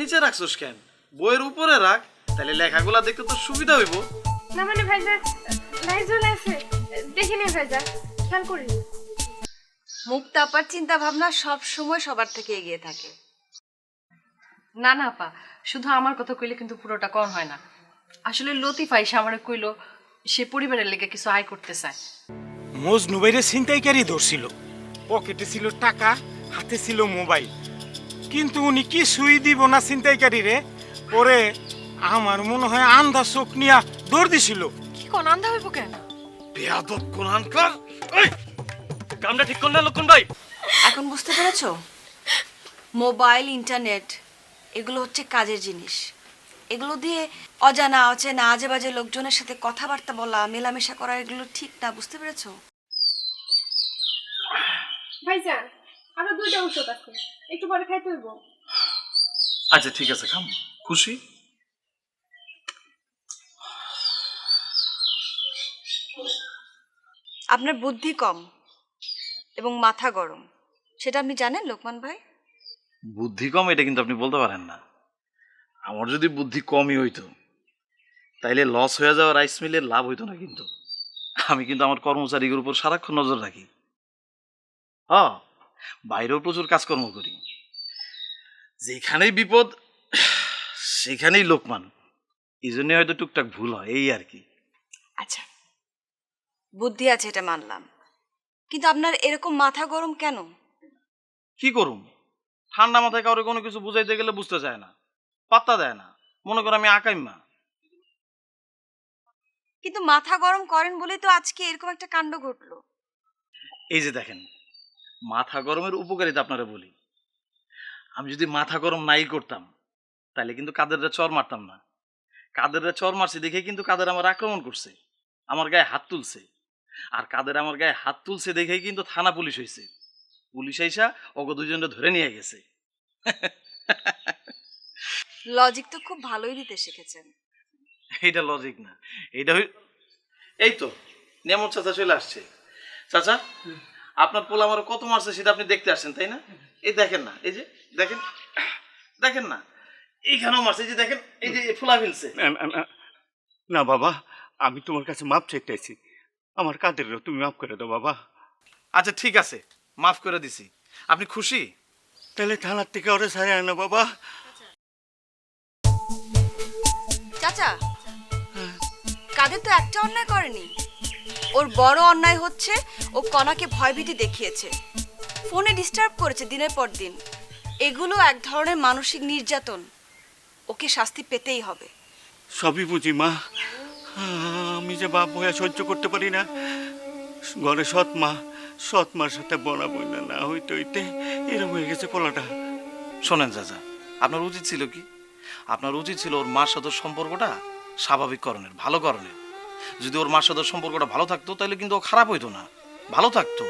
নিচে রাখছোস কেন? বইয়ের উপরে রাখ তাহলে লেখাগুলা দেখতে তো সুবিধা হইব। না মানে ভাইজান লাইট জ্বলে আছে দেখিনি ভাইজান খেয়াল করিনি মুক্তা আপার চিন্তা ভাবনা সব সময় সবার থেকে এগিয়ে থাকে। না না পা শুধু আমার কথা কইলে কিন্তু পুরোটা কম হয় না। আসলে লতিফা এসে আমার কইলো সে পরিবারের লেগে কিছু আয় করতে চায়। মজনু বাইরে ছিনতাইকারী ধরছিল। পকেটে ছিল টাকা হাতে ছিল মোবাইল। কিন্তু উনি কি সুই দিব না ছিনতাইকারী রে? পরে আমার মনে হয় আন্ধা চোখ নিয়া দৌড় দিছিল। কি কোন আন্ধা হইব কেন? বেয়াদব কোরআনকার এই কামটা ঠিক করলে লক্ষণ ভাই। এখন বুঝতে পেরেছ? মোবাইল ইন্টারনেট এগুলো হচ্ছে কাজের জিনিস। এগুলো দিয়ে অজানা অচেনা আজে বাজে লোকজনের সাথে কথাবার্তা বলা মেলামেশা করা এগুলো ঠিক না বুঝতে পেরেছ? ভাইজান আরও দুইটা ওষুধ আছে। একটু পরে খাইতে হইব। আচ্ছা ঠিক আছে খাম। খুশি? আপনার বুদ্ধি কম এবং মাথা গরম। সেটা আপনি জানেন লোকমান ভাই? বুদ্ধি কম এটা কিন্তু আপনি বলতে পারেন না। আমার যদি বুদ্ধি কমই হইতো তাইলে লস হয়ে যাওয়া রাইস মিলের লাভ হইতো না কিন্তু। আমি কিন্তু আমার কর্মচারীদের উপর সারাক্ষণ নজর রাখি। হ। বাইরেও প্রচুর কাজকর্ম করি। যেখানেই বিপদ সেখানেই লোকমান। এই জন্যই হয়তো টুকটাক ভুল হয় এই আর কি। আচ্ছা বুদ্ধি আছে এটা মানলাম। কিন্তু আপনার এরকম মাথা গরম কেন? কি করুম? ঠান্ডা মাথায় কাউরে কোনো কিছু বুঝাইতে গেলে বুঝতে চায় না। পাত্তা দেয় না। মনে করো আমি আকাইম্মা কিন্তু মাথা গরম করেন বলেই তো আজকে এরকম একটা কাণ্ড ঘটলো। এই যে দেখেন মাথা গরমের উপকারিতা আপনারা বলি। আমি যদি মাথা গরম নাই করতাম তাহলে কিন্তু কাদেররা চর মারতাম না। কাদেররা চর মারছে দেখে কিন্তু কাদের আমার আক্রমণ করছে আমার গায়ে হাত তুলছে। আর কাদের আমার গায়ে হাত তুলছে দেখেই কিন্তু থানা পুলিশ হয়েছে পুলিশ আইসা ওকে দুজনটা ধরে নিয়ে গেছে। লজিক তো খুব ভালোই দিতে শিখেছেন। এইটা লজিক না। এইটা এই তো নেমন চাচা চলে আসছে। চাচা আপনার পোলা আমার কত মারছে সেটা আপনি দেখতে আসছেন তাই না? এই দেখেন না এই যে দেখেন দেখেন না এইখানেও মারছে এই যে দেখেন এই যে ফোলা ফেলছে। না, বাবা আমি তোমার কাছে মাপ চাইতেছি। আমার কাদের তুমি মাফ করে দাও বাবা। আচ্ছা ঠিক আছে মাফ করে দিছি। আপনি খুশি? তাহলে থানার থেকে ওরে সারে আনো বাবা। চাচা কাদের তো একটা অন্যায় করেনি। ওর বড় অন্যায় হচ্ছে ও কণাকে ভয়ভীতি দেখিয়েছে। ফোনে ডিস্টার্ব করেছে দিনের পর দিন। এগুলো এক ধরনের মানসিক নির্যাতন। ওকে শাস্তি পেতেই হবে। সবই বুঝি মা। আমি যে বাপ হয়ে সহ্য করতে পারি না। ঘরে সৎ মা সৎ মার সাথে বনা বইনা না না হইতে হইতে এরকম হয়ে গেছে পোলাটা শোনেন চাচা আপনার উচিত ছিল কি? আপনার উচিত ছিল ওর মার সাথে সম্পর্কটা স্বাভাবিক করণের ভালো করণের। যদি ওর মার সাথে সম্পর্কটা ভালো থাকতো তাহলে কিন্তু ও খারাপ হইতো না। ভালো থাকতো।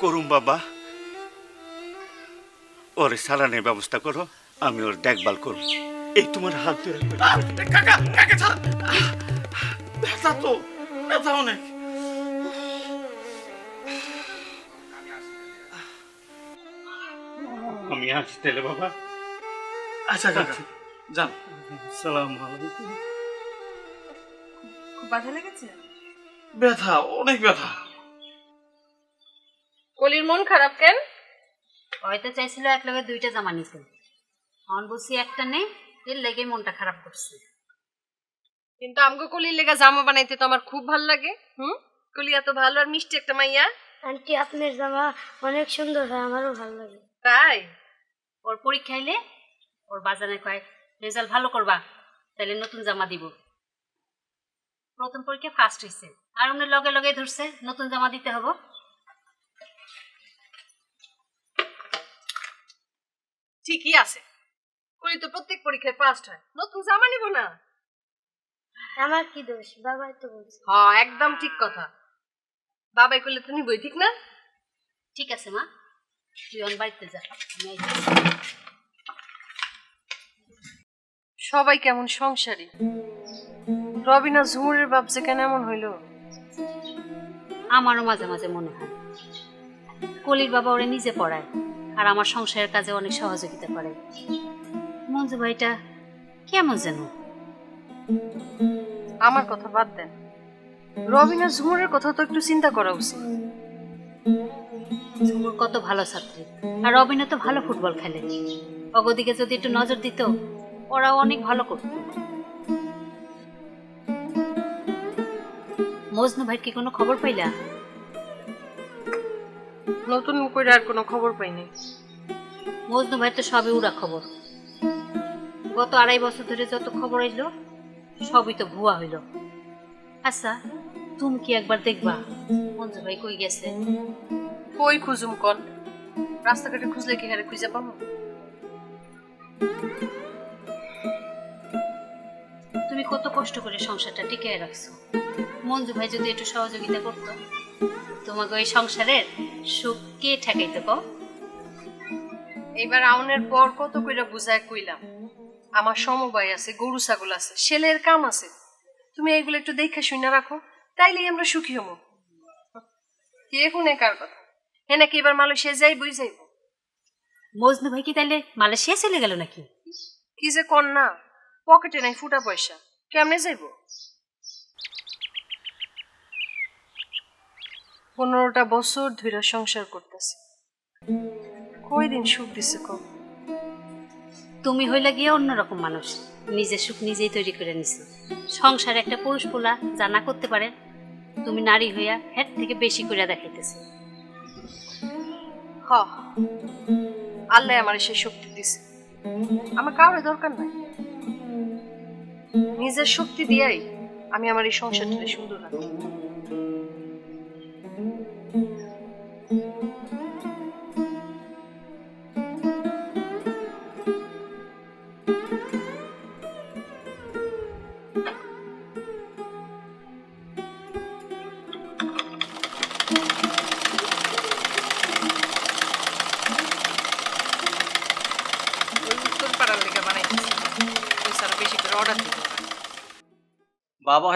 করুম বাবা। ওরে সারানোর ব্যবস্থা করো আমি ওর দেখভাল করব এই তোমার হাত ধরে কাকা কাকা ছাড়। ব্যথা তো ব্যথা অনেক। আমি আসি তাহলে বাবা। আচ্ছা কাকা যান। সালাম আলাইকুম। খুব বাধা লেগেছে? ব্যথা অনেক ব্যথা। কলির মন খারাপ কেন? হয়তো চাইছিল এক লগে দুইটা জামা নিতে। আমার বলছি একটা নেই এর লেগে মনটা খারাপ করছে। কিন্তু আমগো কলির লেগে জামা বানাইতে তো আমার খুব ভালো লাগে হুম? কলি এত ভালো আর মিষ্টি একটা মাইয়া। আন্টি আপনার জামা অনেক সুন্দর হয় আমারও ভালো লাগে। তাই? ওর পরীক্ষা এলে ওর বাজারে কয় রেজাল্ট ভালো করবা তাহলে নতুন জামা দিব। প্রথম পরীক্ষা ফার্স্ট হয়েছে আর অন্য লগে লগে ধরছে নতুন জামা দিতে হব। ঠিকই আছে। কলি তো প্রত্যেক পরীক্ষায় ফার্স্ট হয়। নতুন জামা নিব না। আমার কি দোষ? বাবাই তো বলছে। হ্যাঁ একদম ঠিক কথা। বাবাই করলে তো নিবই ঠিক না? ঠিক আছে মা। তুই অন বাড়িতে যা সবাই কেমন সংসারী? রবিনা ঝুমুরের বাপ যে কেন এমন হইল? আমারও মাঝে মাঝে মনে হয়। কলির বাবা ওরে নিজে পড়ায় আর আমার সংসারের কাজে অনেক সহযোগিতা করে। মঞ্জু ভাইটা কেমন যেন? আমার কথা বাদ দেন। রবিন ঝুমুরের কথা তো একটু চিন্তা করা উচিত। ঝুমুর কত ভালো ছাত্রী আর রবিনও তো ভালো ফুটবল খেলে। অগদিকে যদি একটু নজর দিত ওরাও অনেক ভালো করত। মজনু ভাইয়ের কি কোনো খবর পাইলা? নতুন করে আর কোনো খবর পাইনি মজনু ভাই তো সবই উড়া খবর। গত আড়াই বছর ধরে যত খবর এলো সবই তো ভুয়া হইল। আচ্ছা তুমি কি একবার দেখবা? মঞ্জু ভাই কই গেছে? কই খুঁজুম কন? রাস্তাঘাটে খুঁজলে কি হারে খুঁজে পাবো তুমি কত কষ্ট করে সংসারটা টিকিয়ে রাখছো? মঞ্জু ভাই যদি একটু সহযোগিতা করতো তোমাকে ওই সংসারের সুখ কে ঠেকাইতো কও? এইবার আউনের পর কত কইরা বুঝায় কইলাম। আমার সমবায় আছে গরু ছাগল আছে ছেলের কাম আছে। তুমি এইগুলো একটু দেখে শুনে রাখো তাইলেই আমরা সুখী হব কে শুনে কার কথা? হ্যাঁ নাকি এবার মালয়েশিয়া যাইবই যাইব। মজনু ভাই কি তাইলে মালয়েশিয়া চলে গেল নাকি? কি যে না পকেটে নাই ফুটা পয়সা কেমনে যাইব? পনেরোটা বছর ধরে সংসার করতেছি। কই দিন সুখ দিছে কম তুমি হইলে গিয়ে অন্যরকম মানুষ। নিজের সুখ নিজেই তৈরি করে নিছো। সংসার একটা পুরুষ পোলা যা না করতে পারে তুমি নারী হইয়া হেড থেকে বেশি করে দেখাইতেছে। হ আল্লাহ আমার সেই শক্তি দিছে। আমার কারোর দরকার নাই। নিজের শক্তি দিয়াই আমি আমার এই সংসারটা সুন্দর রাখি।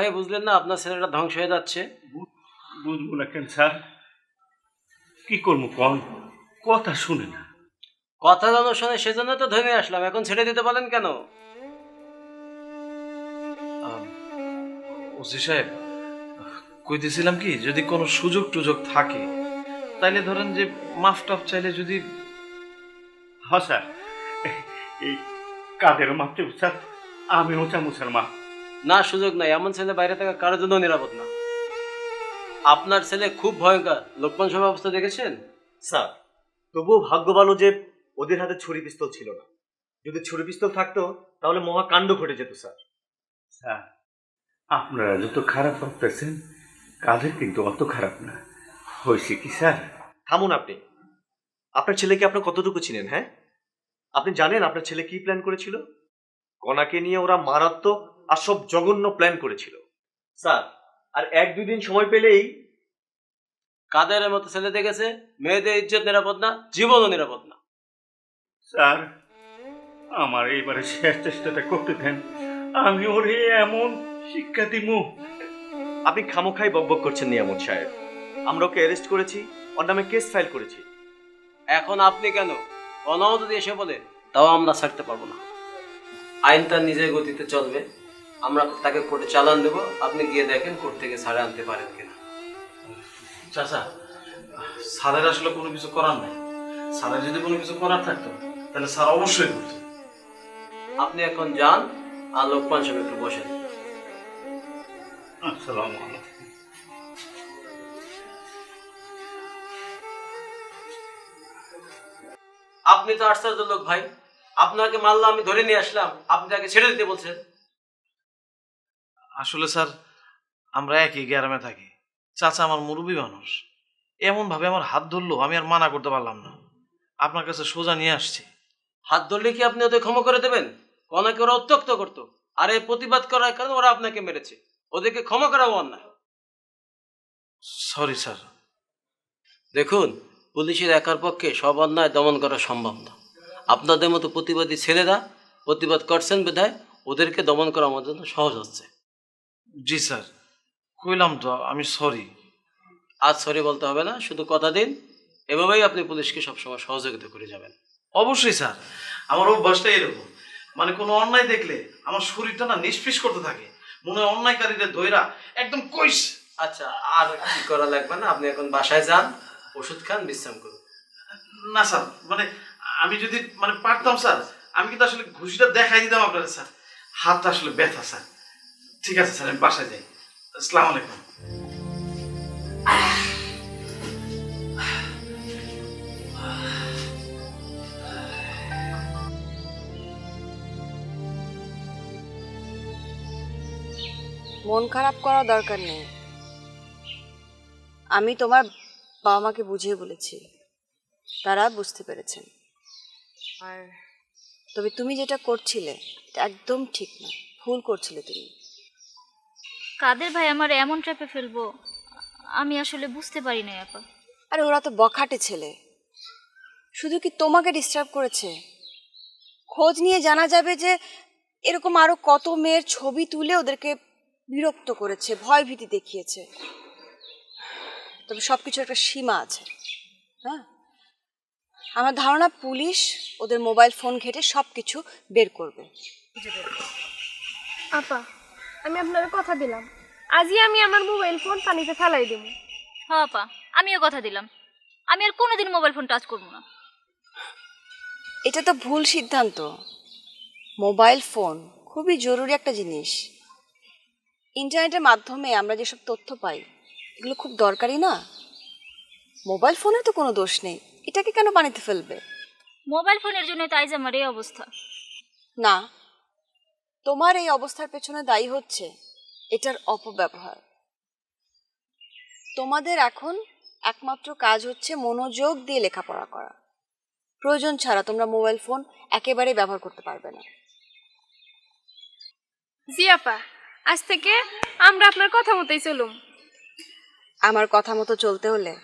হয়ে বুঝলেন না আপনার ছেলেটা ধ্বংস হয়ে যাচ্ছে। বুঝব না কেন স্যার? কি করব কন? কথা শুনে না। কথা জানো শোনে সেজন্য তো ধরে আসলাম এখন ছেড়ে দিতে বলেন কেন? ওসি সাহেব কইতেছিলাম কি যদি কোনো সুযোগ টুযোগ থাকে তাইলে ধরেন যে মাফ টাফ চাইলে যদি হ্যাঁ স্যার এই কাদের মাপতে স্যার? আমি ওচা মুসার মা না সুযোগ নাই। এমন ছেলে বাইরে থাকা কারোর জন্য নিরাপদ না। আপনার ছেলে খুব ভয়ঙ্কর। লোকমান সভা অবস্থা দেখেছেন? স্যার তবুও ভাগ্য ভালো যে ওদের হাতে ছুরি পিস্তল ছিল না। যদি ছুরি পিস্তল থাকতো তাহলে মহাকাণ্ড ঘটে যেত স্যার। স্যার আপনারা যত খারাপ ভাবতেছেন কাদের কিন্তু অত খারাপ না। হয়েছে কি স্যার? থামুন আপনি। আপনার ছেলেকে আপনার কতটুকু চিনেন হ্যাঁ? আপনি জানেন আপনার ছেলে কি প্ল্যান করেছিল? কণাকে নিয়ে ওরা মারাত্মক আর সব জঘন্য প্ল্যান করেছিল। স্যার আর এক দুই দিন সময় পেলেই কাদের মতো ছেলে দেখেছে? মেয়েদের ইজ্জত নিরাপদ না জীবনও নিরাপদ না। স্যার আমার এইবারে শেষ চেষ্টাটা করতে দেন। আমি ওরে এমন শিক্ষা দিব আপনি খামোখাই বকবক করছেন নিয়ামত সাহেব। আমরা ওকে অ্যারেস্ট করেছি ওর নামে কেস ফাইল করেছি। এখন আপনি কেন? অনাও যদি এসে বলে তাও আমরা ছাড়তে পারব না। আইন তার নিজের গতিতে চলবে। আমরা তাকে কোর্টে চালান দেবো। আপনি গিয়ে দেখেন কোর্ট থেকে ছাড়ে আনতে পারেন কিনা। চাচা স্যারের আসলে কোনো কিছু করার নাই। স্যারের যদি কোনো কিছু করার থাকতো তাহলে স্যার অবশ্যই করতো। আপনি এখন যান আর লোকমান সাহেব একটু বসেন। আসসালামু আলাইকুম। আপনি তো আশ্চর্য লোক ভাই। আপনাকে মারলাম আমি ধরে নিয়ে আসলাম। আপনি তাকে ছেড়ে দিতে বলছেন। আসলে স্যার আমরা একই গ্রামে থাকি। চাচা আমার মুরব্বী মানুষ। এমন ভাবে আমার হাত ধরলো আমি আর মানা করতে পারলাম না। আপনার কাছে সোজা নিয়ে আসছি। হাত ধরলে কি আপনি ওদের ক্ষমা করে দেবেন? অনেকে ওরা উত্তক্ত করতো। আর এই প্রতিবাদ করার কারণে ওরা আপনাকে মেরেছে। ওদেরকে ক্ষমা করাও অন্যায়। Sorry sir. দেখুন পুলিশের একার পক্ষে সব অন্যায় দমন করা সম্ভব না। আপনাদের মতো প্রতিবাদী ছেলেরা প্রতিবাদ করছেন বিধায় ওদেরকে দমন করা আমার জন্য সহজ হচ্ছে। জি স্যার। কইলাম তো আমি সরি। আজ সরি বলতে হবে না শুধু কথা দিন। এভাবেই আপনি পুলিশকে সবসময় সহযোগিতা করে যাবেন। অবশ্যই স্যার। আমার অভ্যাসটা এরকম। মানে কোনো অন্যায় দেখলে আমার শরীরটা না নিষ্পিস করতে থাকে। মনে হয় অন্যায়কারীদের দইরা একদম কইস। আচ্ছা আর কি করা লাগবে না? আপনি এখন বাসায় যান ওষুধ খান বিশ্রাম করুন। না স্যার মানে আমি যদি মানে পারতাম স্যার আমি কিন্তু আসলে ঘুষিটা দেখাই দিতাম আপনারা স্যার। হাতটা আসলে ব্যথা স্যার। ঠিক আছে স্যার, আমি বাসায় যাই। আসসালামু আলাইকুম। মন খারাপ করার দরকার নেই। আমি তোমার বাবা মাকে বুঝিয়ে বলেছি। তারা বুঝতে পেরেছেন। আর তবে তুমি যেটা করছিলে একদম ঠিক না। ভুল করছিলে তুমি। কাদের ভাই আমার এমন ট্র্যাপে ফেলব? আমি আসলে বুঝতে পারি না আপা। আরে ওরা তো বখাটে ছেলে। শুধু কি তোমাকে ডিস্টার্ব করেছে? খোঁজ নিয়ে জানা যাবে যে এরকম আরও কত মেয়ের ছবি তুলে ওদেরকে বিরক্ত করেছে ভয় ভীতি দেখিয়েছে। তবে সব কিছু একটা সীমা আছে হ্যাঁ? আমার ধারণা পুলিশ ওদের মোবাইল ফোন ঘেটে সব কিছু বের করবে। আপা আমি আপনার কথা দিলাম। আজই আমি আমার মোবাইল ফোন পানিতে ফেলাই দেব। হ আপা আমিও কথা দিলাম। আমি আর কোনোদিন মোবাইল ফোন টাচ করব না। এটা তো ভুল সিদ্ধান্ত। মোবাইল ফোন খুবই জরুরি একটা জিনিস। ইন্টারনেটের মাধ্যমে আমরা যেসব তথ্য পাই এগুলো খুব দরকারি না? মোবাইল ফোনের তো কোনো দোষ নেই। এটাকে কেন পানিতে ফেলবে? মোবাইল ফোনের জন্য তাই যে আমার এই অবস্থা। না তোমার এই অবস্থার পেছনে দায়ী হচ্ছে এটার অপব্যবহার। তোমাদের এখন একমাত্র কাজ হচ্ছে মনোযোগ দিয়ে লেখাপড়া করা। প্রয়োজন ছাড়া তোমরা মোবাইল ফোন একেবারে ব্যবহার করতে পারবে না। জি আপা আজ থেকে আমরা আপনার কথা মতোই চলুম। আমার কথা মতো চলতে হলে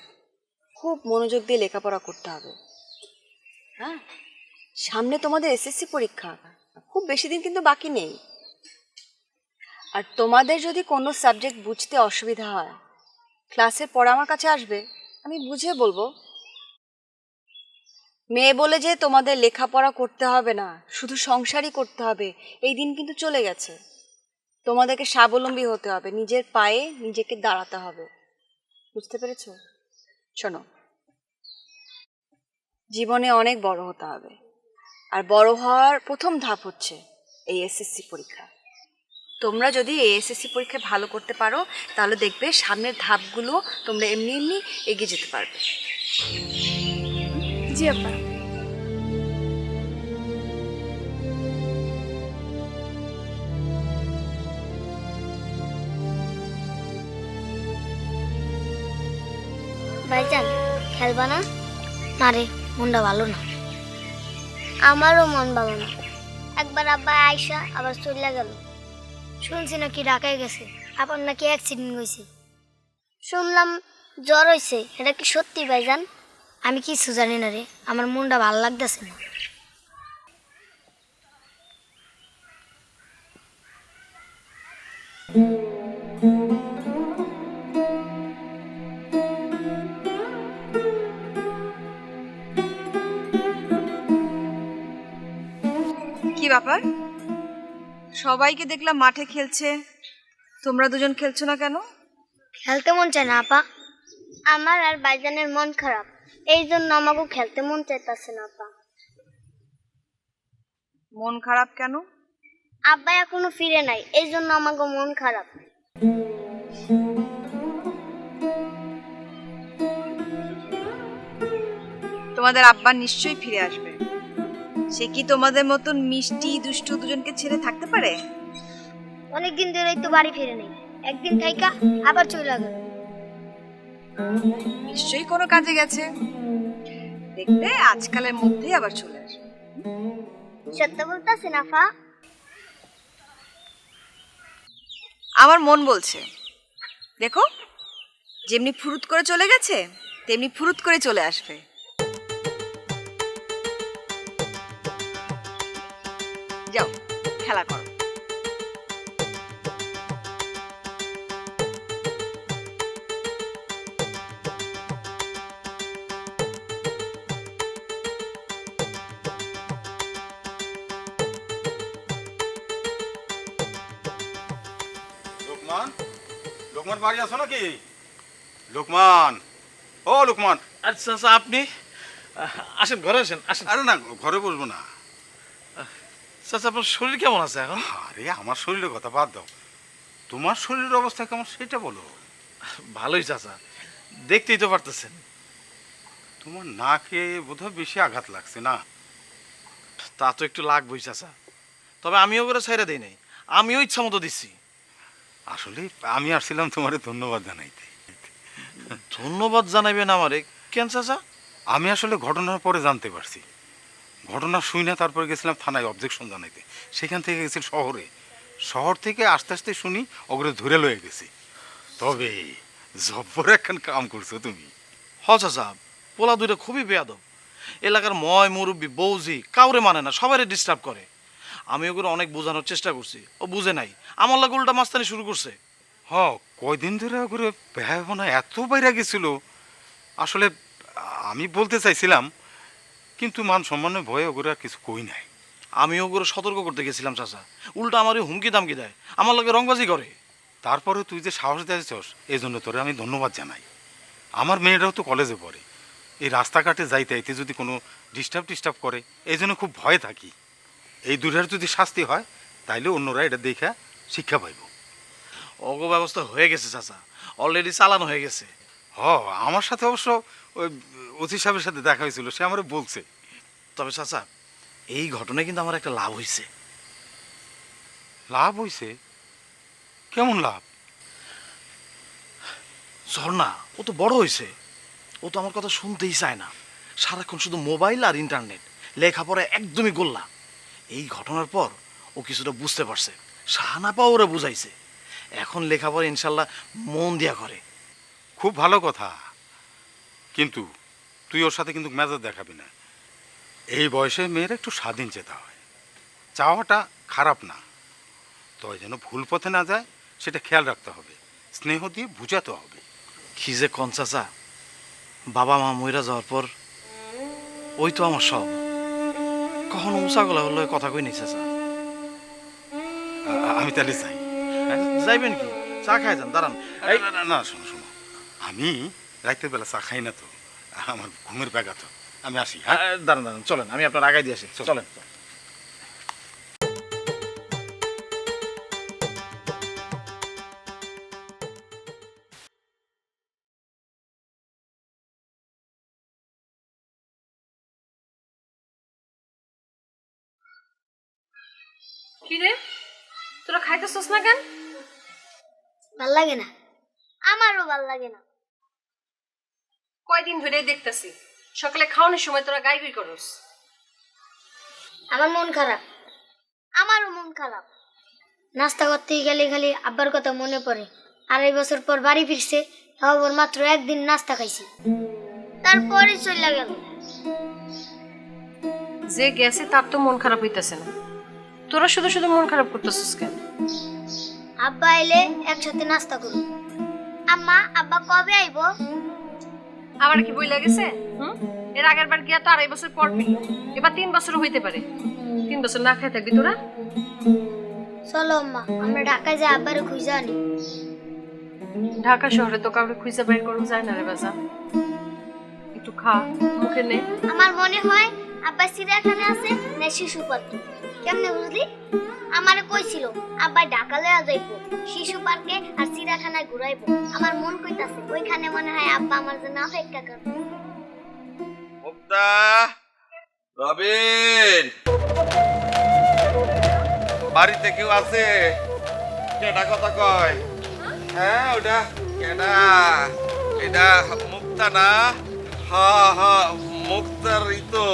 খুব মনোযোগ দিয়ে লেখাপড়া করতে হবে। হ্যাঁ সামনে তোমাদের এসএসসি পরীক্ষা। খুব বেশি দিন কিন্তু বাকি নেই। আর তোমাদের যদি কোনো সাবজেক্ট বুঝতে অসুবিধা হয়, ক্লাসের পর আমার কাছে আসবে, আমি বুঝিয়ে বলব। মেয়ে বলে যে তোমাদের লেখাপড়া করতে হবে না, শুধু সংসারই করতে হবে, এই দিন কিন্তু চলে গেছে। তোমাদেরকে স্বাবলম্বী হতে হবে, নিজের পায়ে নিজেকে দাঁড়াতে হবে। বুঝতে পেরেছ? শোনো, জীবনে অনেক বড় হতে হবে। আর বড় হওয়ার প্রথম ধাপ হচ্ছে এই এসএসসি পরীক্ষা। তোমরা যদি এই এসএসসি পরীক্ষা ভালো করতে পারো তাহলে দেখবে সামনের ধাপগুলো তোমরা এমনি এমনি এগিয়ে যেতে পারবে। জি আপা ভাইজান খেলবা না? না রে মনটা ভালো না। আমারও মন ভালো না। একবার আব্বা আয়সা আবার চলে গেল। শুনছি নাকি ঢাকায় গেছে, আবার নাকি অ্যাক্সিডেন্ট হয়েছে শুনলাম জ্বর হয়েছে এটা কি সত্যি ভাইজান? আমি কিছু জানি না রে, আমার মনটা ভালো লাগতেছে না। কি ব্যাপার? সবাইকে দেখলাম মাঠে খেলছে। তোমরা দুজন খেলছো না কেন? খেলতে মন চায় না আপা। আমার আর ভাইজানের মন খারাপ। এই জন্য আমাকেও খেলতে মন চাইতেছে না আপা। মন খারাপ কেন? আব্বা এখনও ফিরে নাই এই জন্য আমাকে মন খারাপ। তোমাদের আব্বা নিশ্চয়ই ফিরে আসবে। সে কি তোমাদের মতন মিষ্টি দুষ্টু দুজনকে ছেড়ে থাকতে পারে? অনেকদিন ধরেই তো বাড়ি ফিরে নেই। একদিন থাইকা আবার চলে গেল নিশ্চয়ই কোনো কাজে গেছে। দেখবে আজকালের মধ্যেই আবার চলে আসবে। সত্য বলতেছে নাফা আমার মন বলছে। দেখো যেমনি ফুরুত করে চলে গেছে তেমনি ফুরুত করে চলে আসবে। বাড়ি আছো নাকি? লোকমান ও লোকমান। আচ্ছা আচ্ছা আপনি আসেন ঘরে আসেন আসেন। আরে না ঘরে বসবো না। চাচা আপনার শরীর কেমন আছে এখন? আরে আমার শরীরের কথা বাদ দাও। তোমার শরীরের অবস্থা কেমন সেটা বলো। ভালোই চাচা। দেখতেই তো পারতেছেন। তোমার নাকে বোধহয় বেশি আঘাত লাগছে না? তা তো একটু লাগবই চাচা। তবে আমিও করে ছাইরা দিই নাই। আমিও ইচ্ছা মতো দিচ্ছি। আসলে আমি আসছিলাম তোমারে ধন্যবাদ জানাইতে। ধন্যবাদ জানাইবেন আমারে? কেন চাচা? আমি আসলে ঘটনার পরে জানতে পারছি। ঘটনা শুই না তারপরে গেছিলাম থানায় অবজেকশন জানাইতে। সেখান থেকে গেছি শহরে। শহর থেকে আস্তে আস্তে শুনি ওগুলো ধরে লয়ে গেছি। তবে জব্বর একখান কাম করছ তুমি। হ চাচা পোলা দুইটা খুবই বেয়াদব। এলাকার ময় মুরব্বী বৌজি কাউরে মানে না সবারই ডিস্টার্ব করে। আমি ওগুলো অনেক বোঝানোর চেষ্টা করছি। ও বুঝে নাই। আমার লাগে উল্টা মাস্তানি শুরু করছে। হ কয়দিন ধরে ওগুলো ব্যবনা এত বাইরে গেছিল। আসলে আমি বলতে চাইছিলাম কিন্তু মান সম্মানের ভয়ে ওগুলো আর কিছু কই নাই। আমি ওগুলো সতর্ক করতে গেছিলাম চাচা। উল্টা আমারই হুমকি দামকি দেয়। আমার লাগে রংবাজি করে। তারপরে তুই যে সাহস দিয়েছস এই জন্য তোরে আমি ধন্যবাদ জানাই। আমার মেয়েরাও তো কলেজে পড়ে। এই রাস্তাঘাটে যাইতে আইতে যদি কোনো ডিস্টার্ব টিস্টার্ব করে এই জন্য খুব ভয় থাকি। এই দুটার যদি শাস্তি হয় তাইলে অন্যরা এটা দেখে শিক্ষা পাইব। অগ ব্যবস্থা হয়ে গেছে চাচা। অলরেডি চালানো হয়ে গেছে। হ আমার সাথে অবশ্য ওই ওসি সাহেবের সাথে দেখা হয়েছিল সে আমার বলছে। তবে চাচা এই ঘটনায় কিন্তু আমার একটা লাভ হয়েছে লাভ হইছে? কেমন লাভ? ঝর্ণা ও তো বড় হয়েছে ও তো আমার কথা শুনতেই চায় না। সারাক্ষণ শুধু মোবাইল আর ইন্টারনেট। লেখাপড়া একদমই গোল্লা। এই ঘটনার পর ও কিছুটা বুঝতে পারছে। সাহানা পা ওরা বুঝাইছে। এখন লেখাপড়া ইনশাল্লাহ মন দিয়া করে। খুব ভালো কথা। কিন্তু তুই ওর সাথে কিন্তু মেজাজ দেখাবি না। এই বয়সে মেয়ের একটু স্বাধীন চেতা হয়। চাওয়াটা খারাপ না। তবে যেন ভুল পথে না যায় সেটা খেয়াল রাখতে হবে। স্নেহ দিয়ে বুঝাতে হবে। কি যে কন চাচা বাবা মা মইরা যাওয়ার পর ওই তো আমার সব। কখনো উষা গলা হলো কথা কই নিছে আ- আমি তাহলে যাই। যাইবেন কি? চা খাই যান দাঁড়ান। না, শোনো শোনো। আমি রাতের বেলা চা খাই না তো। আমার ঘুমের ব্যাঘাত। আমি আসি হ্যাঁ? দাঁড়ান দাঁড়ান চলেন আমি আপনার আগাই দিয়ে আসি। চলেন। কি রে? তোরা খাইতেছস না কেন? ভালো লাগে না। আমারও ভালো লাগে না। কয়দিন ধরে দেখতেছি সকালে খাওয়ানোর সময় তোরা গাই গাই করস। আমার মন খারাপ। আমারও মন খারাপ। নাস্তা করতে গেলে খালি আব্বার কথা মনে পড়ে। আড়াই বছর পর বাড়ি ফিরছে তাও ওর মাত্র একদিন নাস্তা খাইছি। তারপরে চলে গেল। যে গেছে তার তো মন খারাপ হইতেছে না। তোরা শুধু শুধু মন খারাপ করতেছিস কেন? আব্বা এলে একসাথে নাস্তা করুন। আম্মা আব্বা কবে আইবো? আবার কি বই লাগেছে হুম? এর আগের বার গিয়া তো আড়াই বছর পর ফিরল এবার তিন বছর হইতে পারে। তিন বছর না খেয়ে থাকবি তোরা? চলো আম্মা আমরা ঢাকায় যাই আব্বারে খুঁজে আনি। ঢাকা শহরে তো কাউকে খুঁজে বের করা যায় না রে বাজা। একটু খা মুখে নে। আমার মনে হয় আব্বা চিড়িয়াখানে আছে না শিশু পার্ক কেমনে বুঝলি? আমারে কইছিল আব্বা ঢাকা লয়া যাইবো শিশু পার্কে আর চিড়িয়াখানায় ঘুরাইবো। আমার মন কইতাছে ওইখানে মনে হয় আব্বা আমার জন্য অপেক্ষা করবে। মুক্তা রবিন! বাড়িতে কেউ আছে? কেটা কথা কয়? হ্যাঁ ওটা কেটা এটা মুক্তা না? হা হা মুক্তারই তো